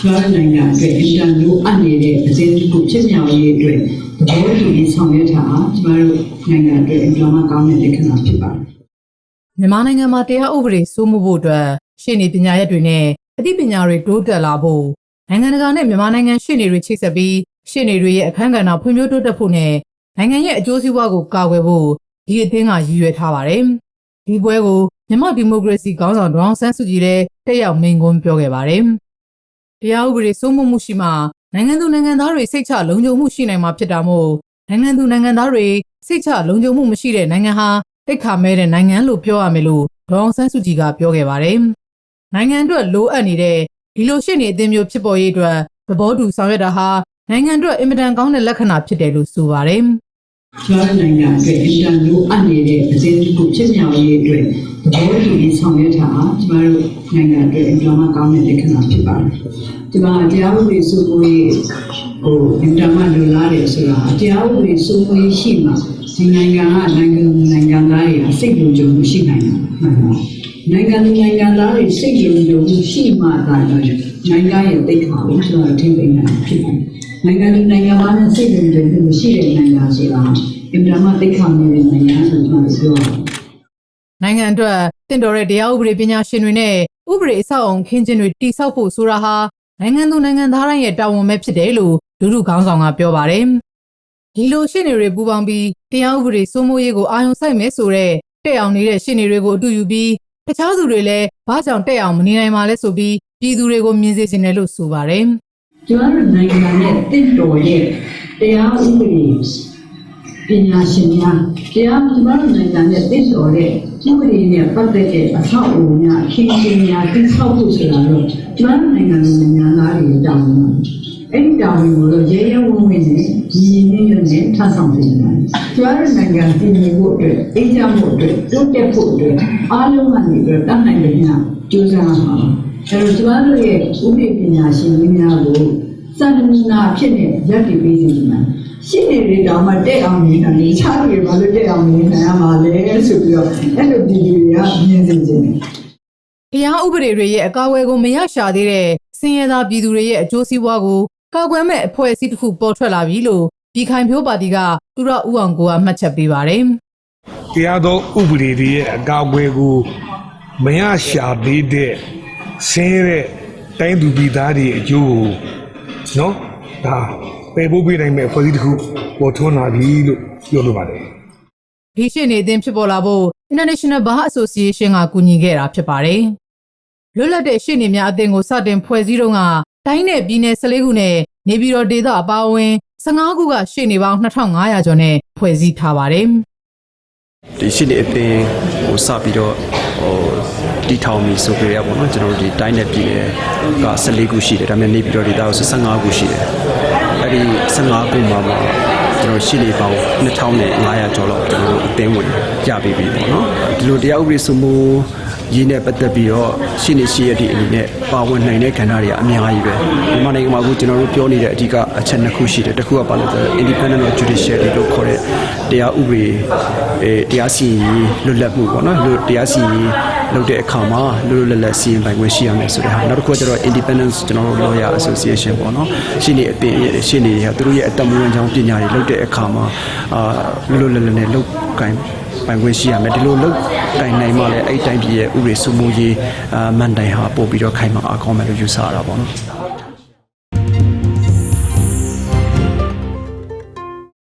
ကျွမ်းနိုင်ငံအတွက်အင်တာလိုအပ်နေတဲ့အစဉ်တစ်ခုဖြစ်မြောက်ရေးအတွက်သဘောတူပြီးဆောင်ရွက်တာကျမတို့နိုင်ငံအတွက်အကြောင်းကောင်းတဲ့လက္ခဏာဖြစ်ပါတယ်မြန်မာနိုင်ငံမှာတရားဥပဒေစိုးမိုးဖို့အတွက်ရှေ့နေပညာရပ်တွေနဲ့အသိပညာတွေတိုးတက်လာဖို့နိုင်ငံတကာနဲ့မြန်မာနိုင်ငံရှေ့နေတွေချိတ်ဆက်ပြီးရှေ့နေတွေရဲ့အခမ်းကဏ္ဍဖွံ့ဖြိုးတိုးတက်ဖို့နဲ့နိုင်ငံရဲ့အကျိုးစီးပွားကိုကာကွယ်ဖို့ဒီအသင်းကရည်ရွယ်ထားပါတယ်။ဒီပွဲကိုမြန်မာဒီမိုကရေစီခေါင်းဆောင်ဒေါအောင်ဆန်းစုကြည်လည်းတက်ရောက်မိန့်ခွန်းပြောခဲ့ပါတယ်။ တရားဥပဒေစိုးမိုးမှုရှိမှနိုင်ငံသူနိုင်ငံသားတွေစိတ်ချလုံခြုံမှုရှိနိုင်မှာဖြစ်တာမို့နိုင်ငံသူနိုင်ငံသားတွေစိတ်ချလုံခြုံမှုမရှိတဲ့နိုင်ငံဟာတိတ်ခါမဲတဲ့နိုင်ငံလို့ပြောရမယ်လို့ဒေါအောင်ဆန်းစုကြည်ကပြောခဲ့ပါတယ်။နိုင်ငံအတွက်လိုအပ်နေတဲ့ဒီလိုရှင်းနေအသင်းမျိုးဖြစ်ပေါ်ရေးအတွက်သဘောတူဆောင်ရွက်တာဟာနိုင်ငံအတွက်အင်မတန်ကောင်းတဲ့လက္ခဏာဖြစ်တယ်လို့ဆိုပါတယ်။ကျွမ်းနိုင်ငံအတွက်အင်တာလိုအပ်နေတဲ့အစဉ်တစ်ခုဖြစ်မြောက်ရေးအတွက် သဘောတူပြီးဆောင်ရွက်တာကျမတို့နိုင်ငံအတွက်အကြောင်းကောင်းတဲ့လက္ခဏာဖြစ်ပါတယ်။ဒီမှာတရားဥပဒေစိုးမိုးရေးဟိုအင်တာမလိုလားတယ်ဆိုတာတရားဥပဒေစိုးမိုးရေးရှိမှဒီနိုင်ငံကနိုင်ငံနိုင်ငံသားတွေစိတ်လုံခြုံမှုရှိနိုင်တယ်မှန်ပါ။နိုင်ငံနိုင်ငံသားတွေစိတ်လုံခြုံမှုရှိမှသာနိုင်ငံရဲ့တိတ်ခါကိုဆိုတာထိန်းသိမ်းနိုင်ဖြစ်တယ်။နိုင်ငံနိုင်ငံသားနဲ့စိတ်လုံခြုံမှုမရှိတဲ့နိုင်ငံဆိုတာအင်တာမတိတ်ခါနေတဲ့နိုင်ငံဆိုတော့ပြောတာ နိုင်ငံအတွက်တင့်တော်တဲ့တရားဥပဒေပညာရှင်တွေနဲ့ဥပဒေအဆောက်အုံခင်းကျင်းတွေတိစောက်ဖို့ဆိုတာဟာနိုင်ငံသူနိုင်ငံသားတိုင်းရဲ့တာဝန်ပဲဖြစ်တယ်လို့လူလူခေါင်းဆောင်ကပြောပါတယ်။ဒီလိုရှင်းနေတွေပူပေါင်းပြီးတရားဥပဒေစိုးမိုးရေးကိုအာရုံစိုက်မယ်ဆိုတော့တက်အောင်နေတဲ့ရှင်းနေတွေကိုအတူယူပြီးတခြားသူတွေလည်းဘာကြောင့်တက်အောင်မနေနိုင်ပါလဲဆိုပြီးပြည်သူတွေကိုမြင်စေချင်တယ်လို့ဆိုပါတယ်။ကျွမ်းနိုင်ငံနဲ့တင့်တော်ရဲ့တရားဥပဒေပညာရှင်များတရားကျမတို့နိုင်ငံနဲ့တင့်တော်တဲ့ ဥပဒေနဲ့ပတ်သက်တဲ့အထောက်အကူများအချင်းချင်းများတိဆောက်ဖို့ဆိုတာတော့ကျမတို့နိုင်ငံနဲ့နိုင်ငံသားတွေတောင်းပါအဲ့ဒီတောင်းဝင်ကိုတော့ရဲရဲဝံ့ဝံ့နဲ့ဒီရင်းရင်းနဲ့ထပ်ဆောင်နေတယ်ကျမတို့နိုင်ငံတည်ငြိမ်ဖို့အတွက်အေးချမ်းဖို့အတွက်တိုးတက်ဖို့အတွက်အားလုံးကနေပြီးတတ်နိုင်တဲ့ညကြိုးစားပါအဲ့တော့ကျမတို့ရဲ့ဥပဒေပညာရှင်များကိုစန္ဒနာဖြစ်နေရက်တည်ပေးစီမှာ ရှိနေတဲ့တောင်မှတက်အောင်နေတယ်ခြားတွေဘာလို့တက်အောင်နေနိုင်ရမှာလဲဆိုပြီးတော့အဲ့လိုဒီဒီတွေကမြင်စေချင်တယ်တရားဥပဒေတွေရဲ့အကာအကွယ်ကိုမရရှာသေးတဲ့စင်ရသားပြည်သူတွေရဲ့အကျိုးစီးပွားကိုကာကွယ်မဲ့အဖွဲ့အစည်းတစ်ခုပေါ်ထွက်လာပြီလို့ဒီခိုင်ဖြိုးပါတီကသူရဦးအောင်ကိုကမှတ်ချက်ပေးပါတယ်တရားသောဥပဒေတွေရဲ့အကာအကွယ်ကိုမရရှာသေးတဲ့ဆင်းရဲတဲ့တိုင်းသူပြည်သားတွေအကျိုးကိုနော်ဒါ ပယ်ဖို့ပြနိုင်မဲ့ဖွဲ့စည်းတစ်ခုပေါ်ထွန်းလာပြီလို့ပြောလိုပါတယ်။ဒီရှင်းနေအသင်းဖြစ်ပေါ်လာဖို့ International Bar Association ကကူညီခဲ့တာဖြစ်ပါတယ်။လွတ်လပ်တဲ့ရှင်းနေများအသင်းကိုစတင်ဖွဲ့စည်းတော့ကတိုင်းနယ်ပြည်နယ်14ခုနဲ့နေပြည်တော်ဒေသအပါအဝင်15ခုကရှင်းနေပေါင်း2500ကျော်နဲ့ဖွဲ့စည်းထားပါတယ်။ဒီရှိနေအသင်းဟိုစပြီးတော့ဟိုတီထောင်ပြီဆိုကြရပါတော့ကျွန်တော်တို့ဒီတိုင်းနဲ့ပြည်နယ်က14ခုရှိတယ်ဒါပေမဲ့နေပြည်တော်ဒေသက15ခုရှိတယ် အဲ့ဒီ15ခုမှာမှာကျွန်တော်ရှိနေပေါင်း2500ကျော်လောက်ကျွန်တော်တို့အသင်းဝင်ကြပြီးပြီပေါ့နော်ဒီလိုတရားဥပဒေစိုးမိုး ရေးနဲ့ပတ်သက်ပြီးတော့ရှိနေရှိရတဲ့အနေနဲ့ပါဝင်နိုင်တဲ့ကဏ္ဍတွေကအများကြီးပဲမြန်မာနိုင်ငံမှာအခုကျွန်တော်တို့ပြောနေတဲ့အဓိကအချက်နှစ်ခုရှိတယ်တစ်ခုကဘာလဲဆိုတော့ independent of judiciary လို့ခေါ်တဲ့တရားဥပဒေအဲတရားစီရင်ရေးလွတ်လပ်မှုပေါ့နော်လို့တရားစီရင်ရေးလုပ်တဲ့အခါမှာလွတ်လွတ်လပ်လပ်စီရင်ပိုင်ခွင့်ရှိရမယ်ဆိုတဲ့ဟာနောက်တစ်ခုကကျတော့ independence ကျွန်တော်တို့ lawyer association ပေါ့နော်ရှင်းနေအပင်ရှင်းနေရသူတို့ရဲ့အတမွေးကြောင်းပညာတွေလုပ်တဲ့အခါမှာအာလွတ်လွတ်လပ်လပ်နဲ့လုပ်ကိုင် ပိုင်ခွင့်ရှိရမယ်ဒီလိုလုပ်တိုင်နိုင်မှလည်းအဲ့တိုင်းပြည်ရဲ့ဥပဒေစိုးမိုးရေးအာမန်တိုင်ဟာပို့ပြီးတော့ခိုင်မာအားကောင်းမယ်လို့ယူဆရတာပေါ့နော်